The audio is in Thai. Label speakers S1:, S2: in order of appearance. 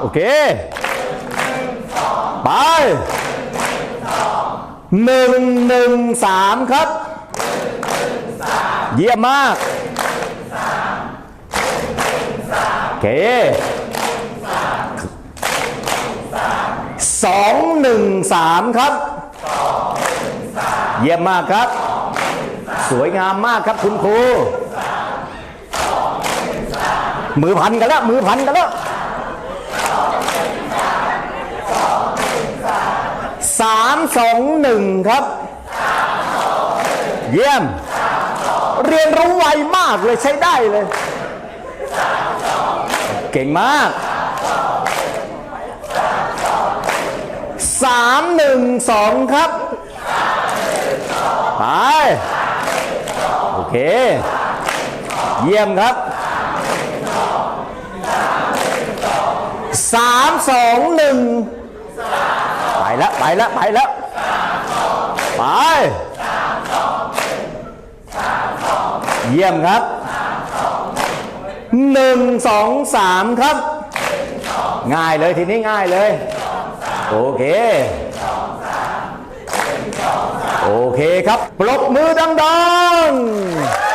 S1: โอเคไปหนึ่งหนึ่งสามครับ เยี่ยมมากโอเคสองหนึ่งสามครับ เยี่ยมมากครับ สวยงามมากครับคุณครูมือพันกันแล้วมือพันกันแล้ว สามสองหนึ่งครับ เยี่ยม เรียนรู้ไวมากเลยใช้ได้เลย เก่งมากสามหนึ่งสองครับไปโอเค เยี่ยมครับสามสองหนึ่งไป แล้วไปแล้วไปแล้วไปเยี่ยมครับหนึ่งสองสามครับ ง่ายเลยทีนี้ง่ายเลย โอเค โอเคครับ ปรบมือดังๆ